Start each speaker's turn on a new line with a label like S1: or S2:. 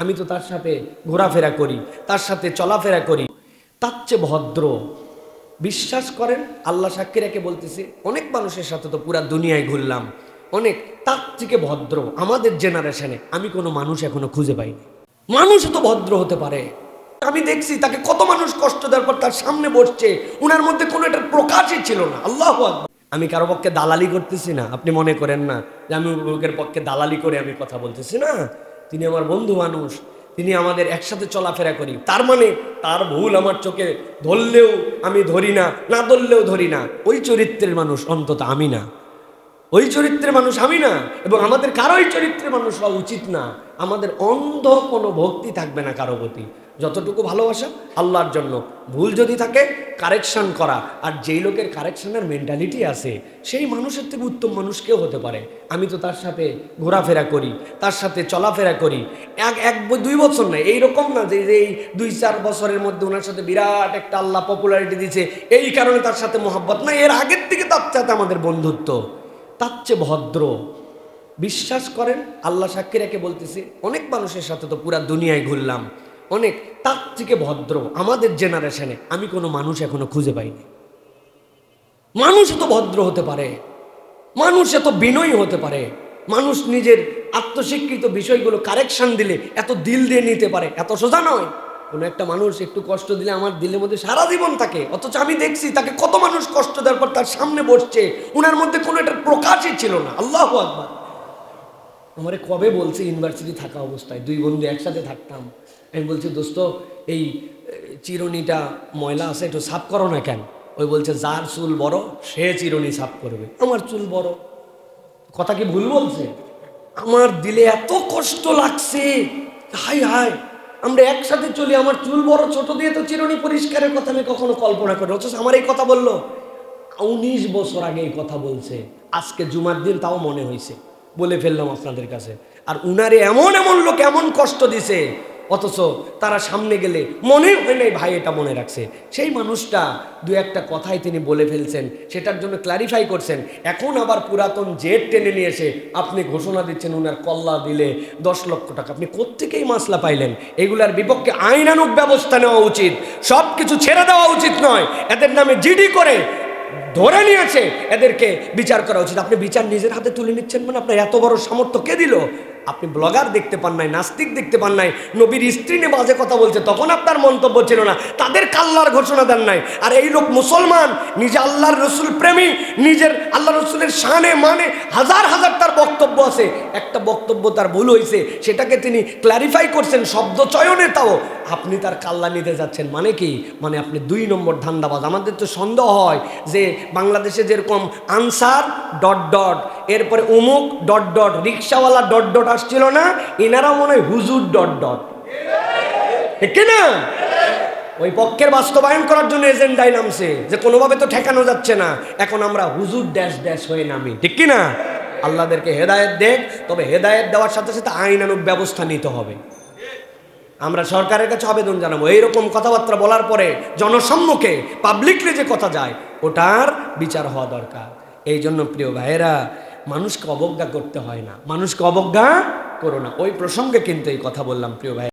S1: আমি তো তার সাথে ঘোরাফেরা করি, তার সাথে চলাফেরা করি। তার চেয়ে ভদ্র। বিশ্বাস করেন, আল্লাহ সাক্ষী রেখে বলতেছি, অনেক মানুষের সাথে তো পুরা দুনিয়ায় ঘুরলাম। অনেক, তার থেকে ভদ্র, আমাদের জেনারেশনে আমি কোনো মানুষ এখনও খুঁজে পাইনি। মানুষ তো ভদ্র হতে পারে। আমি দেখছি তাকে কত মানুষ কষ্ট দেওয়ার পর তার সামনে বসছে, উনার মধ্যে কোনো এটার প্রকাশই ছিল না। আল্লাহ আমি কারও পক্ষে দালালি করতেছি না, আপনি মনে করেন না যে আমি লোকের পক্ষে দালালি করে আমি কথা বলতেছি না? তিনি আমার বন্ধু মানুষ, তিনি আমাদের একসাথে চলাফেরা করি। তার মানে তার ভুল আমার চোখে ধরলেও আমি ধরি না না ধরলেও ধরি না। ওই চরিত্রের মানুষ অন্তত আমি না। ওই চরিত্রের মানুষ আমি না এবং আমাদের কারোই চরিত্রের মানুষ হওয়া উচিত না। আমাদের অন্ধ কোনো ভক্তি থাকবে না কারও প্রতি। যতটুকু ভালোবাসা, আল্লাহর জন্য। ভুল যদি থাকে কারেকশন করা। আর যেই লোকের কারেকশানের মেন্টালিটি আছে, সেই মানুষের থেকে উত্তম মানুষ কেউ হতে পারে। আমি তো তার সাথে ঘোরাফেরা করি, তার সাথে চলাফেরা করি। এক এক দুই বছর নয়, এইরকম না যে এই দুই, চার বছরের মধ্যে ওনার সাথে বিরাট একটা আল্লাহ পপুলারিটি দিয়েছে। এই কারণে তার সাথে মোহাব্বত না এর আগের থেকে তার সাথে আমাদের বন্ধুত্ব। তার চেয়ে ভদ্র। বিশ্বাস করেন, আল্লাহ সাক্ষীরাকে বলতেছি, অনেক মানুষের সাথে তো পুরা দুনিয়ায় ঘুরলাম। অনেক তার থেকে ভদ্র আমাদের জেনারেশনে আমি কোনো মানুষ এখনও খুঁজে পাইনি। মানুষ তো ভদ্র হতে পারে, মানুষ এত বিনয়ী হতে পারে, মানুষ নিজের আত্মস্বীকৃত বিষয়গুলো কারেকশন দিলে এত দিল দিয়ে নিতে পারে, এত সোজা নয়। কোনো একটা মানুষ একটু কষ্ট দিলে আমার দিলের মধ্যে সারা জীবন থাকে, অথচ আমি দেখছি তাকে কত মানুষ কষ্ট দেওয়ার পর তার সামনে বসছে, উনার মধ্যে কোনো একটা প্রকাশই ছিল না। আল্লাহ আকবার। আমারে কবে বলছে ইউনিভার্সিটি থাকা অবস্থায়? দুই বন্ধু একসাথে থাকতাম। আমি বলছি, দোস্ত, এই চিরুনিটা ময়লা আছে, একটু সাফ করো না কেন? ওই বলছে, যার চুল বড়, সে চিরুনি সাফ করবে। আমার চুল বড়। কথা কি ভুল বলছে? আমার দিলে এত কষ্ট লাগছে। হাই হাই, আমরা একসাথে চলি, আমার চুল বড়, ছোট দিয়ে তো চিরুনি পরিষ্কারের কথা আমি কখনো কল্পনা করি অথচ আমার এই কথা বলল। উনিশ বছর আগে এই কথা বলছে। আজকে জুমার দিন তাও মনে হয়েছে বলে ফেললাম আপনাদের কাছে। আর উনারে এমন এমন লোক এমন কষ্ট দিছে, অথচ তারা সামনে গেলে মনে হয় নাই ভাই এটা মনে রাখছে। সেই মানুষটা দু একটা কথাই তিনি বলে ফেলছেন, সেটার জন্য ক্লারিফাই করছেন। এখন আবার পুরাতন জেট টেনে নিয়ে এসে আপনি ঘোষণা দিচ্ছেন, উনার কল্লা দিলে দশ লক্ষ টাকা। আপনি কোত্থেকেই মাসলা পাইলেন? এগুলার বিপক্ষে আইনানুক ব্যবস্থা নেওয়া উচিত। সব কিছু ছেড়ে দেওয়া উচিত নয়। এদের নামে জিডি করে ধরে নিয়েছে। এদেরকে বিচার করা উচিত। আপনি বিচার নিজের হাতে তুলে নিচ্ছেন মানে আপনার এত বড় সামর্থ্য কে দিল? আপনি ব্লগার দেখতে পান নাই, নাস্তিক দেখতে পান নাই, নবীর স্ত্রী নিয়ে বাজে কথা বলছে, তখন আপনার মন্তব্য ছিল না। তাদের কাল্লার ঘোষণা দেন নাই। আর এই লোক মুসলমান, নিজে আল্লাহর রসুল প্রেমী, নিজের আল্লাহ রসুলের শানে মানে হাজার হাজার তার বক্তব্য আছে। একটা বক্তব্য তার ভুল হয়েছে সেটাকে তিনি ক্লারিফাই করছেন শব্দ চয়নে তাও। আপনি তার কাল্লা নিতে যাচ্ছেন মানে কি? মানে আপনি দুই নম্বর ধান্দাবাজ। আমাদের তো সন্দেহ হয় যে বাংলাদেশে যেরকম আনসার, ডট ডট এরপরে উমুক ডট ডট, রিক্সাওয়ালা ডট ডট আসছিল না, এনারা মনে হয় হুজুর ডট ডট। না? ওই পক্ষের বাস্তবায়ন করার জন্য এজেন্ডায় নামছে, যে কোনোভাবে তো ঠেকানো যাচ্ছে না। এখন আমরা হুজুর ড্যাশ ড্যাশ হয়ে নামি, ঠিক কি না আল্লাহদেরকে হেদায়েত দেখ, তবে হেদায়েত দেওয়ার সাথে সাথে আইনানুক ব্যবস্থা নিতে হবে। আমরা সরকারের কাছে আবেদন জানাব। এইরকম কথাবার্তা বলার পরে জনসম্মুখে পাবলিকলি যে কথা যায়, ওটার বিচার হওয়া দরকার। এই জন্য প্রিয় ভাইয়েরা মানুষকে অবজ্ঞা করতে হয় না। মানুষকে অবজ্ঞা করো না। ওই প্রসঙ্গে কিন্তু এই কথা বললাম, প্রিয় ভাই।